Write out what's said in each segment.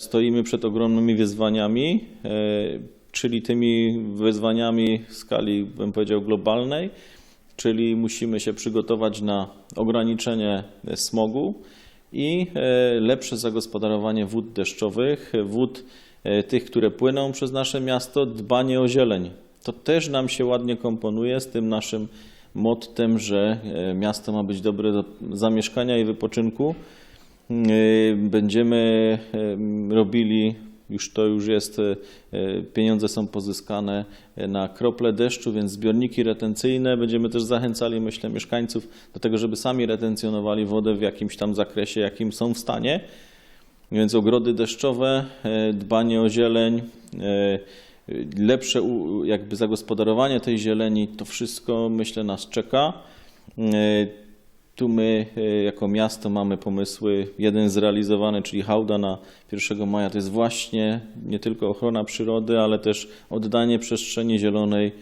Stoimy przed ogromnymi wyzwaniami, e, czyli tymi wyzwaniami w skali, bym powiedział, globalnej, czyli musimy się przygotować na ograniczenie smogu i e, lepsze zagospodarowanie wód deszczowych, wód e, tych, które płyną przez nasze miasto, dbanie o zieleń. To też nam się ładnie komponuje z tym naszym mottem, że miasto ma być dobre do zamieszkania i wypoczynku. Y, Będziemy em, robili, już to już jest, e, pieniądze są pozyskane na krople deszczu, więc zbiorniki retencyjne. Będziemy też zachęcali, myślę, mieszkańców do tego, żeby sami retencjonowali wodę w jakimś tam zakresie, jakim są w stanie. Więc ogrody deszczowe, dbanie o zieleń, lepsze jakby zagospodarowanie tej zieleni, to wszystko myślę nas czeka. Tu my e, jako miasto mamy pomysły. Jeden zrealizowany, czyli hałda na 1 maja, to jest właśnie nie tylko ochrona przyrody, ale też oddanie przestrzeni zielonej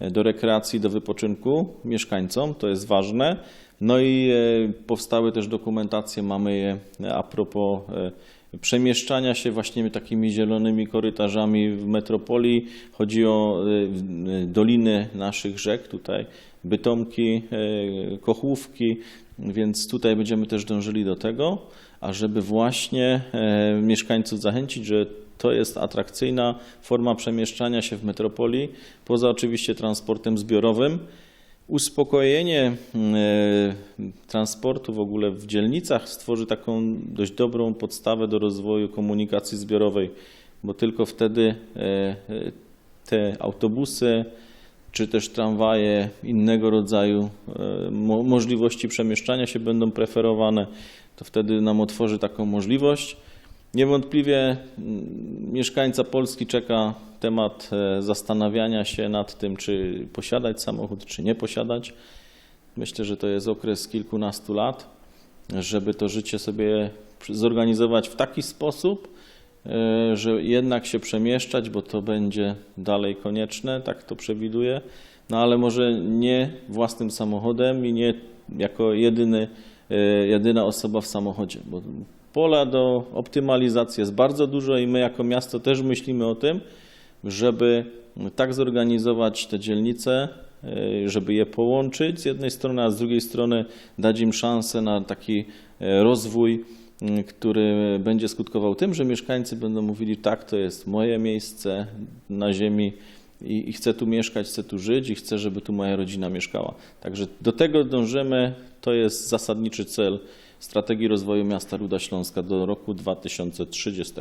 e, do rekreacji, do wypoczynku mieszkańcom. To jest ważne. No i e, powstały też dokumentacje, mamy je e, a propos e, przemieszczania się właśnie takimi zielonymi korytarzami w metropolii. Chodzi o doliny naszych rzek, tutaj Bytomki, Kochłówki, więc tutaj będziemy też dążyli do tego, ażeby właśnie mieszkańców zachęcić, że to jest atrakcyjna forma przemieszczania się w metropolii, poza oczywiście transportem zbiorowym. Uspokojenie e, transportu w ogóle w dzielnicach stworzy taką dość dobrą podstawę do rozwoju komunikacji zbiorowej, bo tylko wtedy e, e, te autobusy czy też tramwaje innego rodzaju mo- możliwości przemieszczania się będą preferowane, to wtedy nam otworzy taką możliwość. Niewątpliwie mm, mieszkańca Polski czeka temat e, zastanawiania się nad tym, czy posiadać samochód, czy nie posiadać. Myślę, że to jest okres kilkunastu lat, żeby to życie sobie zorganizować w taki sposób, e, że jednak się przemieszczać, bo to będzie dalej konieczne, tak to przewiduję, no ale może nie własnym samochodem i nie jako jedyny, jedyna osoba w samochodzie, bo pola do optymalizacji jest bardzo dużo i my jako miasto też myślimy o tym, żeby tak zorganizować te dzielnice, e, żeby je połączyć z jednej strony, a z drugiej strony dać im szansę na taki e, rozwój, który będzie skutkował tym, że mieszkańcy będą mówili, tak, to jest moje miejsce na ziemi i, i chcę tu mieszkać, chcę tu żyć i chcę, żeby tu moja rodzina mieszkała. Także do tego dążymy, to jest zasadniczy cel strategii rozwoju miasta Ruda Śląska do roku 2030.